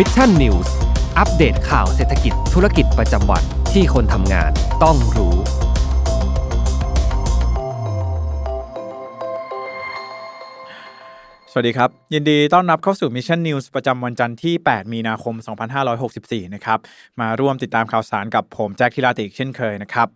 มิชชั่นนิวส์อัปเดตข่าวเศรษฐกิจธุรกิจประจำวันที่คนทำงานต้องรู้ สวัสดีครับ ยินดีต้อนรับเข้าสู่ Mission News ประจำวันจันทร์ที่ 8 มีนาคม 2564 นะครับ มาร่วมติดตามข่าวสารกับผมแจ็คทิราติกเช่นเคยนะครับ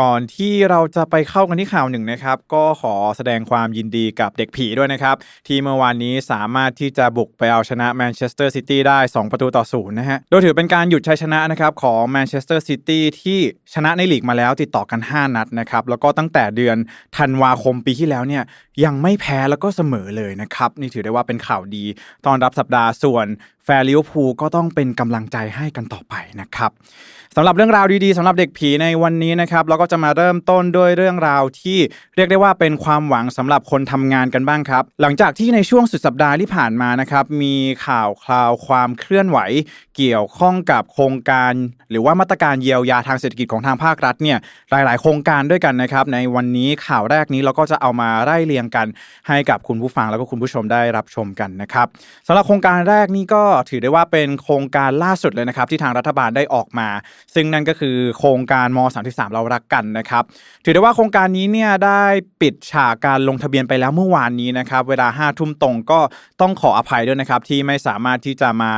ก่อนที่เราจะไปเข้ากันที่ข่าวหนึ่งนะครับ ก็ขอแสดงความยินดีกับเด็กผีด้วยนะครับ ที่เมื่อวานนี้สามารถที่จะบุกไปเอาชนะแมนเชสเตอร์ซิตี้ได้ 2 ประตูต่อศูนย์นะฮะ โดยถือเป็นการหยุดชัยชนะนะครับของแมนเชสเตอร์ซิตี้ที่ชนะในลีกมาแล้วติดต่อกัน 5 นัดนะครับ แล้วก็ตั้งแต่เดือนธันวาคมปีที่แล้วเนี่ยยังไม่แพ้แล้วก็เสมอเลยนะครับ นี่ถือได้ว่าเป็นข่าวดีตอนรับสัปดาห์ส่วน ฟร์ลิเวอร์พูลก็ต้องเป็นกำลังใจให้กันต่อไปนะครับสำหรับเรื่องราวดีๆสำหรับเด็กผีในวันนี้นะครับเราก็จะมาเริ่มต้นด้วยเรื่องราวที่เรียกได้ว่าเป็นความหวังสำหรับคนทำงานกันบ้างครับ หลังจากที่ในช่วงสุดสัปดาห์ที่ผ่านมานะครับมีข่าวคราวความเคลื่อนไหว เกี่ยวข้องกับโครงการ หรือว่ามาตรการเยียวยาทางเศรษฐกิจของทางภาครัฐเนี่ยหลาย ๆ โครงการด้วยกันนะครับในวันนี้ข่าวแรกนี้เราก็จะเอามาไล่เรียงกัน ให้กับคุณผู้ฟังแล้วก็คุณผู้ชมได้รับชมกันนะครับสำหรับโครงการแรกนี้ก็ถือได้ว่าเป็นโครงการล่าสุดเลยนะครับที่ทางรัฐบาลได้ออกมา ซึ่งนั่นก็คือโครงการม 33 เรารักกันนะครับ ถือได้ว่าโครงการนี้เนี่ยได้ปิดฉากการลงทะเบียนไปแล้วเมื่อวานนี้นะครับ เวลา5ทุ่มตรงก็ต้องขออภัยด้วยนะครับที่ไม่สามารถที่จะมา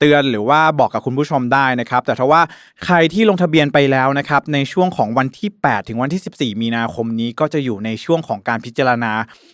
เตือนหรือว่าบอกกับคุณผู้ชมได้นะครับ แต่ถ้าว่าใครที่ลงทะเบียนไปแล้วนะครับ ในช่วงของวันที่ 8 ถึงวันที่ 14 มีนาคมนี้ก็จะอยู่ในช่วงของการพิจารณา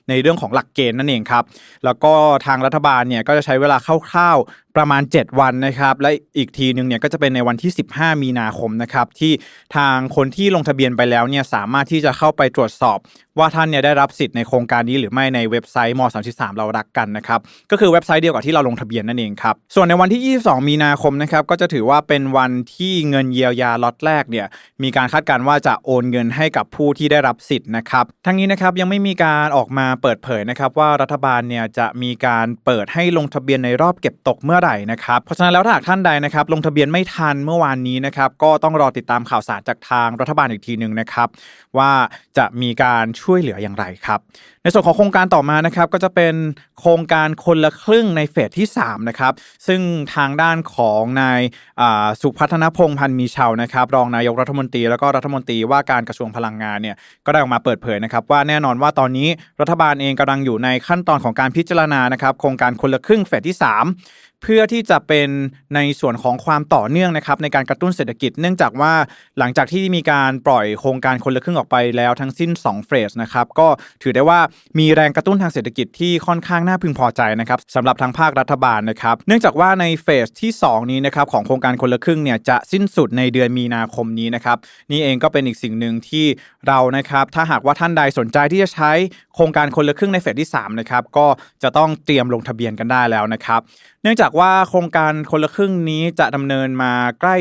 ในเรื่องของหลักเกณฑ์นั่นเองครับ แล้วก็ทางรัฐบาลเนี่ยก็จะใช้เวลาคร่าว ประมาณ 7 วันนะครับ และอีกทีหนึงเนี่ยก็จะเป็นในวันที่ 15 มีนาคมนะครับ ที่ทางคนที่ลงทะเบียนไปแล้วเนี่ยสามารถที่จะเข้าไปตรวจสอบ ว่าท่านเนี่ยได้รับสิทธิ์ในโครงการนี้หรือไม่ในเว็บไซต์ม 33 เรารักกันนะครับ ก็คือเว็บไซต์เดียวกับที่เราลงทะเบียนนั่นเองครับ ส่วนในวันที่ 22 มีนาคมนะครับก็จะถือว่าเป็นวันที่เงินเยียวยาล็อตแรกเนี่ยมีการคาดการณ์ว่าจะโอนเงินให้กับผู้ที่ได้รับสิทธิ์นะครับ ทั้งนี้นะครับยังไม่มีการออกมาเปิดเผยนะครับว่ารัฐบาลเนี่ยจะมีการเปิดให้ลงทะเบียนในรอบเก็บตกเมื่อไหร่นะครับ เพราะฉะนั้นแล้วถ้าหากท่านใดนะครับลงทะเบียนไม่ทันเมื่อวานนี้นะครับก็ต้องรอติดตามข่าวสารจากทางรัฐบาลอีกทีหนึ่งนะครับว่าจะมีการช่วยเหลืออย่างไรครับในส่วนของโครงการต่อมานะครับก็จะเป็นโครงการคนละครึ่งในเฟสที่3นะครับซึ่งทางด้านของนายสุพัฒนพงษ์พันธ์มีชาวนะครับรองนายกรัฐมนตรี แล้วก็รัฐมนตรีว่าการกระทรวงพลังงานเนี่ยก็ได้ออกมาเปิดเผยนะครับว่าแน่นอนว่าตอนนี้รัฐบาลเองกำลังอยู่ในขั้นตอนของการพิจารณานะครับโครงการคนละครึ่งเฟสที่ 3เพื่อที่จะเป็นในส่วนของความต่อเนื่องนะครับในการกระตุ้นเศรษฐกิจ เนื่องจากว่าหลังจากที่มีการปล่อยโครงการคนละครึ่งออกไปแล้วทั้งสิ้น 2 เฟสนะครับก็ถือได้ว่ามีแรงกระตุ้นทางเศรษฐกิจที่ค่อนข้างน่าพึงพอใจนะครับสำหรับทางภาครัฐบาลนะครับ เนื่องจากว่าในเฟสที่ 2 นี้นะครับของโครงการคนละครึ่งเนี่ยจะสิ้นสุดในเดือนมีนาคมนี้นะครับนี่เองก็เป็นอีกสิ่งหนึ่งที่เรานะครับถ้าหากว่าท่านใดสนใจที่จะใช้โครงการคนละครึ่งในเฟสที่3นะครับก็จะต้องเตรียมลงทะเบียนกันได้แล้วนะครับ เนื่องจากว่าโครงการคนละครึ่งนี้จะดำเนินมาใกล้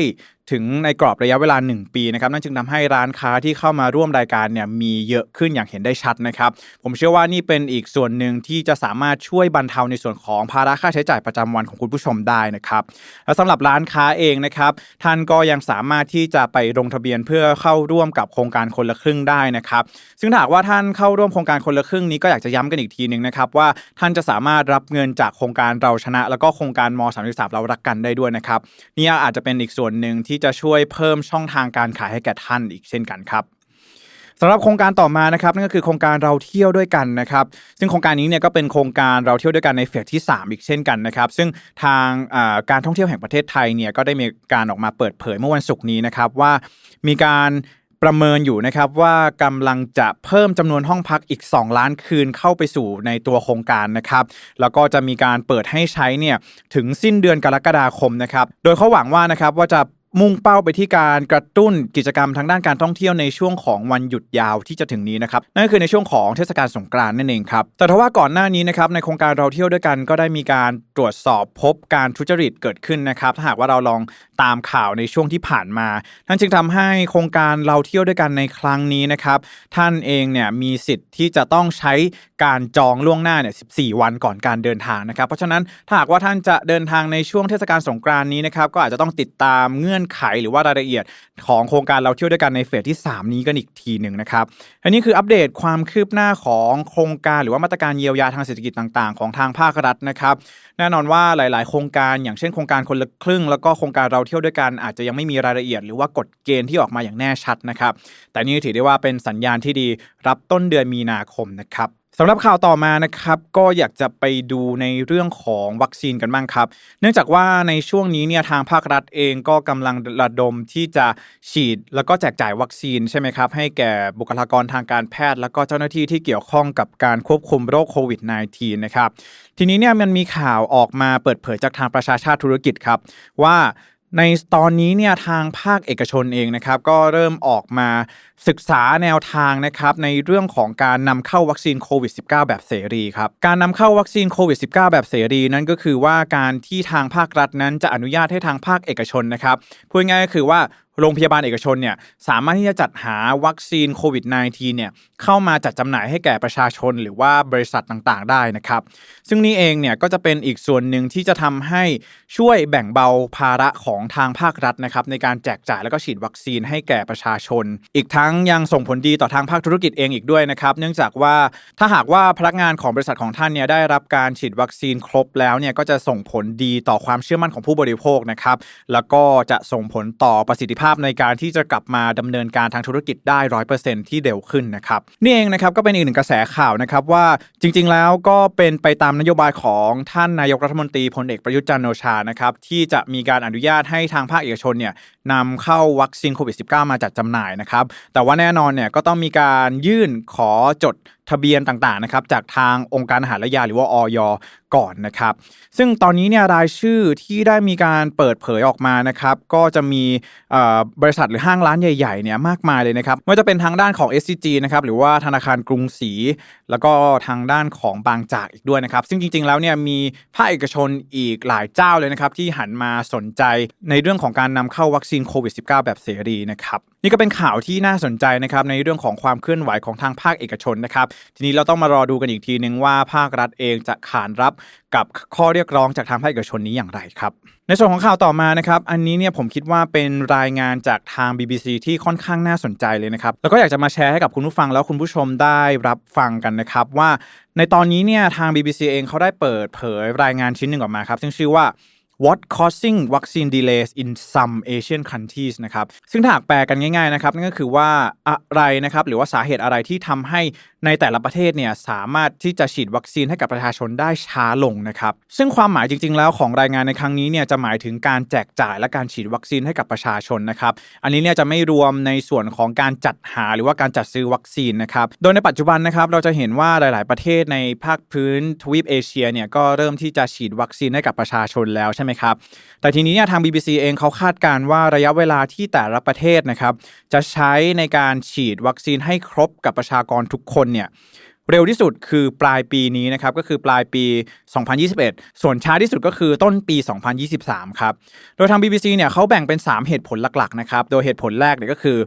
ถึงในกรอบระยะเวลา 1 ปีนะครับนั่นจึงทำให้ร้านค้าที่เข้ามาร่วมรายการเนี่ยมีเยอะขึ้นอย่างเห็นได้ชัดนะครับ ผมเชื่อว่านี่เป็นอีกส่วนหนึ่งที่จะสามารถช่วยบรรเทาในส่วนของภาระค่าใช้จ่ายประจำวันของคุณผู้ชมได้นะครับและสำหรับร้านค้าเองนะครับท่านก็ยังสามารถที่จะไปลงทะเบียนเพื่อเข้าร่วมกับโครงการคนละครึ่งได้นะครับซึ่งหากว่าท่านเข้าร่วมโครงการคนละครึ่งนี้ก็อยากจะย้ำกันอีกทีหนึ่งนะครับว่าท่านจะสามารถรับเงินจากโครงการเราชนะ แล้วก็โครงการม 33 เรารักกันได้ด้วยนะครับนี่อาจจะเป็นอีกส่วนหนึ่งที่ที่จะช่วยเพิ่มช่องทางการขายให้แก่ท่านอีกเช่นกันครับสำหรับโครงการต่อมานะครับนั่นก็คือโครงการเราเที่ยวด้วยกันนะครับ ซึ่งโครงการนี้เนี่ยก็เป็นโครงการเราเที่ยวด้วยกันในเฟสที่ 3 อีกเช่นกันนะครับ ซึ่งทางการท่องเที่ยวแห่งประเทศไทยเนี่ยก็ได้มีการออกมาเปิดเผยเมื่อวันศุกร์นี้นะครับว่ามีการประเมินอยู่นะครับว่ากำลังจะเพิ่มจำนวนห้องพักอีก 2 ล้านคืนเข้าไปสู่ในตัวโครงการนะครับแล้วก็จะมีการเปิดให้ใช้เนี่ยถึงสิ้นเดือนกรกฎาคมนะครับโดยเขาหวังว่านะครับว่าจะ มุ่งเป้าไปที่การกระตุ้นกิจกรรมทางด้านการท่องเที่ยวในช่วงของวันหยุดยาวที่จะถึงนี้นะครับนั่นก็คือในช่วงของเทศกาลสงกรานต์นั่นเองครับแต่ทว่าก่อนหน้านี้นะครับในโครงการเราเที่ยวด้วยกันก็ได้มีการตรวจสอบพบการทุจริตเกิดขึ้นนะครับถ้าหากว่าเราลองตามข่าวในช่วงที่ผ่านมานั่นจึงทำให้โครงการเราเที่ยวด้วยกันในครั้งนี้นะครับท่านเองเนี่ยมีสิทธิ์ที่จะต้องใช้การจองล่วงหน้าเนี่ย14 วันก่อนการเดินทางนะครับ เพราะฉะนั้นถ้าหากว่าท่านจะเดินทางในช่วงเทศกาลสงกรานต์นี้นะครับก็อาจจะต้องติดตามเงื่อนอนไขหรือว่ารายละเอียดของโครงการเราเที่ยวด้วยกันในเฟสที่ 3 นี้กันอีกทีหนึ่งนะครับอันนี้คืออัปเดตความคืบหน้าของโครงการหรือว่ามาตรการเยียวยาทางเศรษฐกิจต่างๆ ของทางภาครัฐนะครับแน่นอนว่าหลาย ๆ โครงการอย่างเช่นโครงการคนละครึ่ง แล้วก็โครงการเราเที่ยวด้วยกันอาจจะยังไม่มีรายละเอียด หรือว่ากฎเกณฑ์ที่ออกมาอย่างแน่ชัดนะครับแต่นี่ถือได้ว่าเป็นสัญญาณที่ดีรับต้นเดือนมีนาคมนะครับ สำหรับข่าวต่อมานะครับก็อยากจะไปดูในเรื่องของวัคซีนกันบ้างครับ เนื่องจากว่าในช่วงนี้เนี่ยทางภาครัฐเองก็กำลังระดมที่จะฉีดแล้วก็แจกจ่ายวัคซีนใช่ไหมครับให้แก่บุคลากรทางการแพทย์ แล้วก็เจ้าหน้าที่ที่เกี่ยวข้องกับการควบคุมโรคโควิด -19 นะครับทีนี้เนี่ยมันมีข่าวออกมาเปิดเผยจากทางประชาชาติธุรกิจครับว่า ในตอนนี้เนี่ยทางภาคเอกชนเองนะครับก็เริ่มออกมาศึกษาแนวทางนะครับในเรื่องของการนำเข้าวัคซีนโควิด -19 แบบเสรีครับการนำเข้าวัคซีนโควิด -19 แบบเสรีนั่นก็คือว่าการที่ทางภาครัฐนั้นจะอนุญาตให้ทางภาคเอกชนนะครับพูดง่ายๆก็คือว่าโรงพยาบาลเอกชนเนี่ยสามารถที่จะจัดหาวัคซีนโควิด -19 เนี่ยเข้ามาจัดจำหน่ายให้แก่ประชาชนหรือว่าบริษัทต่างๆ ได้นะครับ ซึ่งนี่เองเนี่ยก็จะเป็นอีกส่วนหนึ่งที่จะทำให้ช่วยแบ่งเบาภาระของทางภาครัฐนะครับในการแจกจ่ายแล้วก็ฉีดวัคซีนให้แก่ประชาชน อีกทั้งยังส่งผลดีต่อทางภาคธุรกิจเองอีกด้วยนะครับเนื่องจากว่าถ้าหากว่าพนักงานของบริษัทของท่านเนี่ยได้รับการฉีดวัคซีนครบแล้วเนี่ยก็จะส่งผลดีต่อความเชื่อมั่นของผู้บริโภคนะครับแล้วก็จะส่งผลต่อประสิทธิภาพในการที่จะกลับมาดำเนินการทางธุรกิจได้ร้อยเปอร์เซ็นที่เร็วขึ้นนะครับนี่เองนะครับก็เป็นอีกหนึ่งกระแสข่าวนะครับว่าจริง ๆ แล้วก็เป็นไปตามนโยบายของท่านนายกรัฐมนตรีพลเอกประยุทธ์จันทร์โอชานะครับที่จะมีการอนุญาตให้ทางภาคเอกชนเนี่ยนำเข้าวัคซีนโควิด -19 มาจัดจำหน่ายนะครับแต่ว่าแน่นอนเนี่ยก็ต้องมีการยื่นขอจดทะเบียนต่างๆนะครับจากทางองค์การอาหารและยาหรือว่าออยก่อนนะครับ ซึ่งตอนนี้เนี่ยรายชื่อที่ได้มีการเปิดเผยออกมานะครับ ก็จะมีบริษัทหรือห้างร้านใหญ่ๆเนี่ยมากมายเลยนะครับไม่ว่าจะเป็นทางด้านของ SCG นะครับหรือว่าธนาคารกรุงศรีแล้วก็ทางด้านของบางจากอีกด้วยนะครับ ซึ่งจริงๆแล้วเนี่ยมีภาคเอกชนอีกหลายเจ้าเลยนะครับที่หันมาสนใจในเรื่องของการนำเข้าวัคซีนโควิด -19 แบบเสรีนะครับนี่ก็เป็นข่าวที่น่าสนใจนะครับในเรื่องของความเคลื่อนไหวของทางภาคเอกชนนะครับทีนี้เราต้องมารอดูกันอีกทีนึงว่าภาครัฐเองจะขานรับกับข้อเรียกร้องจากทางภาคเอกชนนี้อย่างไรครับในส่วนของข่าวต่อมานะครับ อันนี้เนี่ยผมคิดว่าเป็นรายงานจากทาง BBC ที่ค่อนข้างน่าสนใจเลยนะครับ แล้วก็อยากจะมาแชร์ให้กับคุณผู้ฟังแล้วคุณผู้ชมได้รับฟังกันนะครับ ว่าในตอนนี้เนี่ยทาง BBC เองเขาได้เปิดเผยรายงานชิ้นหนึ่งออกมาครับ ซึ่งชื่อว่า What causing vaccine delays in some Asian countries นะครับ ซึ่งถ้าหากแปลกันง่ายๆนะครับนั่นก็คือว่าอะไรนะครับหรือว่าสาเหตุอะไรที่ทำให้ในแต่ละประเทศเนี่ยสามารถที่จะฉีดวัคซีนให้กับประชาชนได้ช้าลงนะครับ ซึ่งความหมายจริงๆแล้วของรายงานในครั้งนี้เนี่ยจะหมายถึงการแจกจ่ายและการฉีดวัคซีนให้กับประชาชนนะครับ อันนี้เนี่ยจะไม่รวมในส่วนของการจัดหาหรือว่าการจัดซื้อวัคซีนนะครับ โดยในปัจจุบันนะครับเราจะเห็นว่าหลาย ๆ ประเทศในภาคพื้นทวีปเอเชียเนี่ยก็เริ่มที่จะฉีดวัคซีนให้กับประชาชนแล้วช่ไหมครับ แต่ทีนี้เนี่ยทาง BBC เองเขาคาดการณ์ว่าระยะเวลาที่แต่ละประเทศนะครับจะใช้ในการฉีดวัคซีนให้ครบกับประชากรทุกคนเนี่ยเร็วที่สุดคือปลายปีนี้นะครับก็คือปลายปี 2021 ส่วนช้าที่สุดก็คือต้นปี 2023 ครับ โดยทาง BBC เนี่ยเขาแบ่งเป็น 3 เหตุผลหลักๆนะครับ โดยเหตุผลแรกเนี่ยก็คือ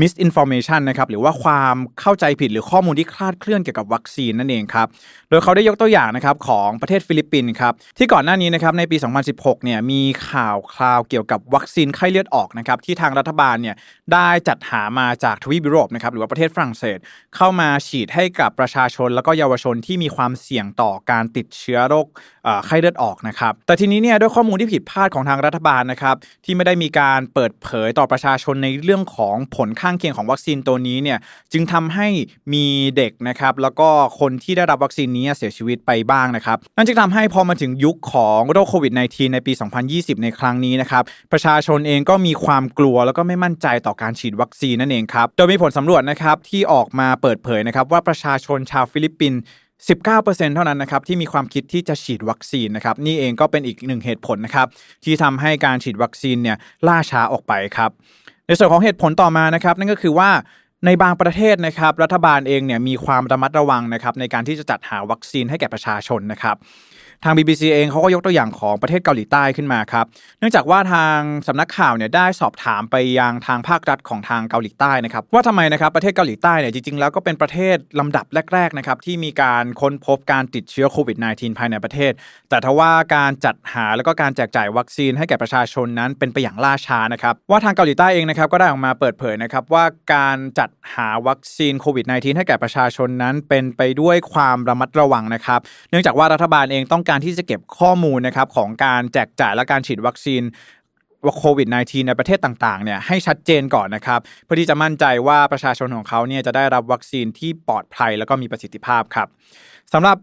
misinformation นะครับหรือว่าความเข้าใจผิดหรือข้อมูลที่คลาดเคลื่อนเกี่ยวกับวัคซีนนั่นเองครับโดยเขาได้ยกตัวอย่างนะครับของประเทศฟิลิปปินส์ครับที่ก่อนหน้านี้นะครับในปี 2016 เนี่ยมีข่าวคราวเกี่ยวกับวัคซีนไข้เลือดออกนะครับที่ทางรัฐบาลเนี่ยได้จัดหามาจากทวีปยุโรปนะครับหรือว่าประเทศฝรั่งเศส เข้ามาฉีดให้กับประชาชนแล้วก็เยาวชนที่มีความเสี่ยงต่อการติดเชื้อโรค ไข้เลือดออกนะครับ แต่ทีนี้เนี่ยด้วยข้อมูลที่ผิดพลาดของทางรัฐบาลนะครับที่ไม่ได้มีการเปิดเผยต่อประชาชนในเรื่องของผลข้างเคียงของวัคซีนตัวนี้เนี่ยจึงทำให้มีเด็กนะครับแล้วก็คนที่ได้รับวัคซีนนี้เสียชีวิตไปบ้างนะครับนั่นจึงทำให้พอมาถึงยุคของโรคโควิด -19 ในปี 2020 ในครั้งนี้นะครับประชาชนเองก็มีความกลัวแล้วก็ไม่มั่นใจต่อการฉีดวัคซีนนั่นเองครับโดยมีผลสำรวจนะครับที่ออกมาเปิดเผยนะครับว่าประชาชนชาวฟิลิปปินส์ 19%เท่านั้นนะครับที่มีความคิดที่จะฉีดวัคซีนนะครับนี่เองก็เป็นอีกหนึ่งเหตุผลนะครับที่ทำให้การฉีดวัคซีนเนี่ยล่าช้าออกไปครับในส่วนของเหตุผลต่อมานะครับนั่นก็คือว่าในบางประเทศนะครับรัฐบาลเองเนี่ยมีความระมัดระวังนะครับในการที่จะจัดหาวัคซีนให้แก่ประชาชนนะครับ ทาง BBC เองเขาก็ยกตัวอย่างของประเทศเกาหลีใต้ขึ้นมาครับ เนื่องจากว่าทางสำนักข่าวเนี่ยได้สอบถามไปยังทางภาครัฐของทางเกาหลีใต้นะครับว่าทำไมนะครับประเทศเกาหลีใต้เนี่ยจริงๆแล้วก็เป็นประเทศลำดับแรกๆนะครับที่มีการค้นพบการติดเชื้อโควิด -19 ภายในประเทศ แต่ทว่าการจัดหาแล้วก็การแจกจ่ายวัคซีนให้แก่ประชาชนนั้นเป็นไปอย่างล่าช้านะครับว่าทางเกาหลีใต้เองนะครับก็ได้ออกมาเปิดเผยนะครับว่าการจัดหาวัคซีนโควิด -19 ให้แก่ประชาชนนั้นเป็นไปด้วยความระมัดระวังนะครับ เนื่องจากว่ารัฐบาลเองต้องการที่จะเก็บข้อมูลนะครับของการแจกจ่ายและการฉีดวัคซีนว่าโควิด -19 ในประเทศต่างๆ เนี่ยให้ชัดเจนก่อนนะครับ เพื่อที่จะมั่นใจว่าประชาชนของเขาเนี่ยจะได้รับวัคซีนที่ปลอดภัยแล้วก็มีประสิทธิภาพครับสำหรับ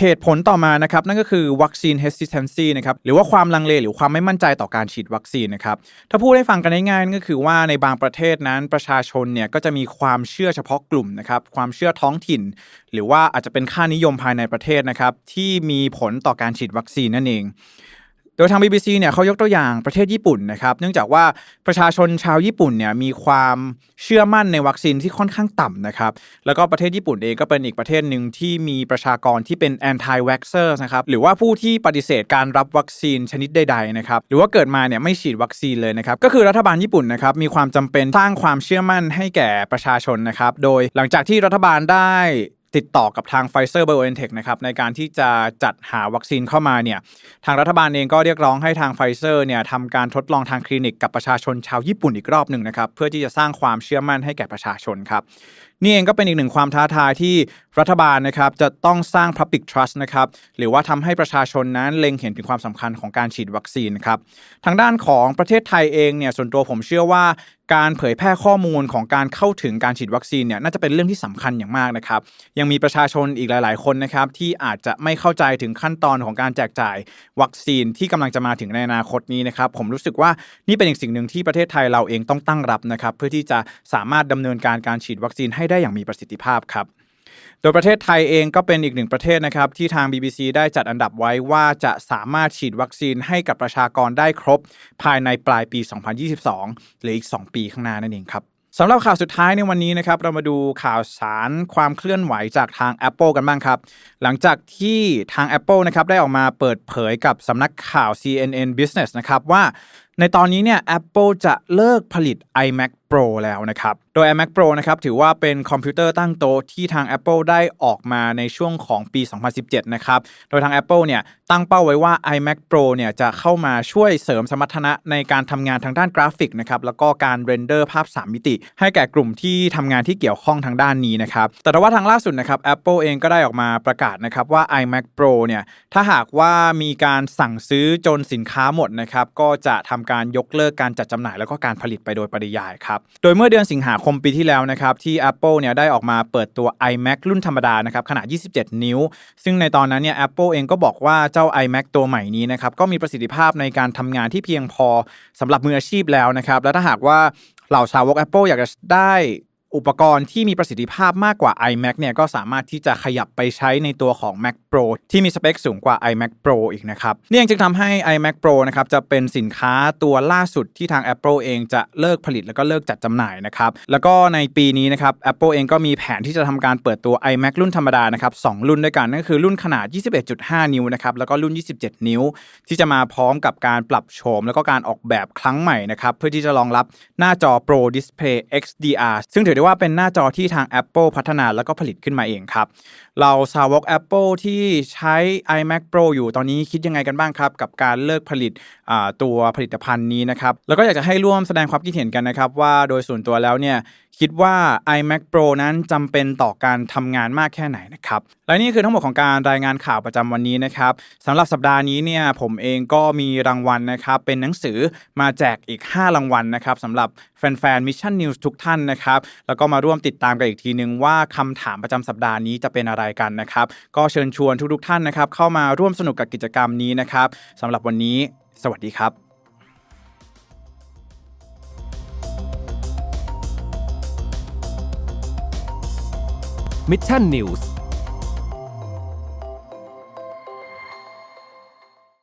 เหตุผลต่อมานะครับนั่นก็คือวัคซีน hesitancy นะครับหรือว่าความลังเลหรือความไม่มั่นใจต่อการฉีดวัคซีนนะครับถ้าพูดให้ฟังกันง่ายๆก็คือว่าในบางประเทศนั้นประชาชนเนี่ยก็จะมีความเชื่อเฉพาะกลุ่มนะครับความเชื่อท้องถิ่น หรือว่าอาจจะเป็นค่านิยมภายในประเทศนะครับที่มีผลต่อการฉีดวัคซีนนั่นเอง โดยทาง BBC เนี่ยเขายกตัวอย่างประเทศญี่ปุ่นนะครับ เนื่องจากว่าประชาชนชาวญี่ปุ่นเนี่ยมีความเชื่อมั่นในวัคซีนที่ค่อนข้างต่ำนะครับ แล้วก็ประเทศญี่ปุ่นเองก็เป็นอีกประเทศหนึ่งที่มีประชากรที่เป็น anti vaxxer นะครับ หรือว่าผู้ที่ปฏิเสธการรับวัคซีนชนิดใดๆนะครับ หรือว่าเกิดมาเนี่ยไม่ฉีดวัคซีนเลยนะครับ ก็คือรัฐบาลญี่ปุ่นนะครับมีความจำเป็นสร้างความเชื่อมั่นให้แก่ประชาชนนะครับ โดยหลังจากที่รัฐบาลได้ ติดต่อกับทาง Pfizer BioNTech นะครับในการที่จะจัดหาวัคซีนเข้ามาเนี่ยทางรัฐบาลเองก็เรียกร้องให้ทาง Pfizer เนี่ยทำการทดลองทางคลินิกกับประชาชนชาวญี่ปุ่นอีกรอบหนึ่งนะครับเพื่อที่จะสร้างความเชื่อมั่นให้แก่ประชาชนครับ นี่เองก็เป็นอีกหนึ่งความท้าทายที่รัฐบาลนะครับจะต้องสร้าง Public Trust นะครับหรือว่าทำให้ประชาชนนั้นเล็งเห็นถึงความสำคัญของการฉีดวัคซีนครับทางด้านของประเทศไทยเองเนี่ยส่วนตัวผมเชื่อว่าการเผยแพร่ข้อมูลของการเข้าถึงการฉีดวัคซีนเนี่ยน่าจะเป็นเรื่องที่สำคัญอย่างมากนะครับ ยังมีประชาชนอีกหลาย ๆ คนนะครับที่อาจจะไม่เข้าใจถึงขั้นตอนของการแจกจ่ายวัคซีนที่กำลังจะมาถึงในอนาคตนี้นะครับ ผมรู้สึกว่านี่เป็นอีกสิ่งหนึ่งที่ประเทศไทยเราเองต้องตั้งรับนะครับ เพื่อที่จะสามารถดำเนินการการฉีดวัคซีนให้ได้อย่างมีประสิทธิภาพครับโดยประเทศไทยเองก็เป็นอีกหนึ่งประเทศนะครับที่ทาง BBC ได้จัดอันดับไว้ว่าจะสามารถฉีดวัคซีนให้กับประชากรได้ครบ ภายในปลายปี 2022 หรืออีก 2 ปีข้างหน้านั่นเองครับสำหรับข่าวสุดท้ายในวันนี้นะครับเรามาดูข่าวสารความเคลื่อนไหวจากทาง Apple กันบ้างครับ หลังจากที่ทาง Apple นะครับได้ออกมาเปิดเผยกับสำนักข่าว CNN Business นะครับว่าในตอนนี้เนี่ย Apple จะเลิกผลิต iMac Pro แล้วนะครับ โดย iMac Pro นะครับถือว่าเป็นคอมพิวเตอร์ตั้งโต๊ะที่ทาง Apple ได้ออกมาในช่วงของปี 2017 นะครับ โดยทาง Apple เนี่ยตั้งเป้าไว้ว่า iMac Pro เนี่ยจะเข้ามาช่วยเสริมสมรรถนะในการทำงานทางด้านกราฟิกนะครับแล้วก็การเรนเดอร์ภาพ 3 มิติ ให้แก่กลุ่มที่ทำงานที่เกี่ยวข้องทางด้านนี้นะครับแต่ว่าทางล่าสุดนะครับ Apple เองก็ได้ออกมาประกาศนะครับว่า iMac Pro เนี่ยถ้าหากว่ามีการสั่งซื้อจนสินค้าหมดนะครับก็จะทำการยกเลิกการจัดจำหน่ายแล้วก็การผลิตไปโดยปริยายครับโดยเมื่อเดือนสิงหาคมปีที่แล้วนะครับที่ Apple เนี่ยได้ออกมาเปิดตัว iMac รุ่นธรรมดานะครับขนาด 27 นิ้ว ซึ่งในตอนนั้นเนี่ย Apple เองก็บอกว่าเจ้า iMac ตัวใหม่นี้นะครับก็มีประสิทธิภาพในการทำงานที่เพียงพอสำหรับมืออาชีพแล้วนะครับและถ้าหากว่าเหล่าชาวก Apple อยากจะได้ อุปกรณ์ที่มีประสิทธิภาพมากกว่า iMac เนี่ยก็สามารถที่จะขยับไปใช้ในตัวของ Mac Pro ที่มีสเปคสูงกว่า iMac Pro อีกนะครับเนี่ยังจึงทำให้ iMac Pro นะครับจะเป็นสินค้าตัวล่าสุดที่ทาง Apple เองจะเลิกผลิตแล้วก็เลิกจัดจำหน่ายนะครับแล้วก็ในปีนี้นะครับ Apple เองก็มีแผนที่จะทำการเปิดตัว iMac รุ่นธรรมดานะครับสองรุ่นด้วยกันนั่นก็คือรุ่นขนาด 21.5 นิ้วนะครับแล้วก็รุ่น 27 นิ้ว ที่จะมาพร้อมกับการปรับโฉมแล้วก็การออกแบบครั้งใหม่นะครับเพื่อที่จะรองรับหน้าจอ Pro Display XDR ซึ่งถือได้ว่าเป็นหน้าจอที่ทาง Apple พัฒนาแล้วก็ผลิตขึ้นมาเองครับ เราสาวก Apple ที่ใช้ iMac Pro อยู่ตอนนี้คิดยังไงกันบ้างครับ กับการเลิกผลิตตัวผลิตภัณฑ์นี้นะครับ แล้วก็อยากจะให้ร่วมแสดงความคิดเห็นกันนะครับ ว่าโดยส่วนตัวแล้วเนี่ยคิดว่า iMac Pro นั้นจำเป็นต่อการทำงานมากแค่ไหนนะครับ และนี่คือทั้งหมดของการรายงานข่าวประจำวันนี้นะครับสำหรับสัปดาห์นี้เนี่ยผมเองก็มีรางวัลนะครับ เป็นหนังสือมาแจกอีก 5 รางวัลนะครับสำหรับแฟนๆ Mission News ทุกท่านนะครับแล้วก็มาร่วมติดตามกันอีกทีนึงว่าคำถามประจำสัปดาห์นี้จะเป็นอะไรกันนะครับ ก็เชิญชวนทุกๆท่านนะครับเข้ามาร่วมสนุกกับกิจกรรมนี้นะครับสำหรับวันนี้ สวัสดีครับ Mission News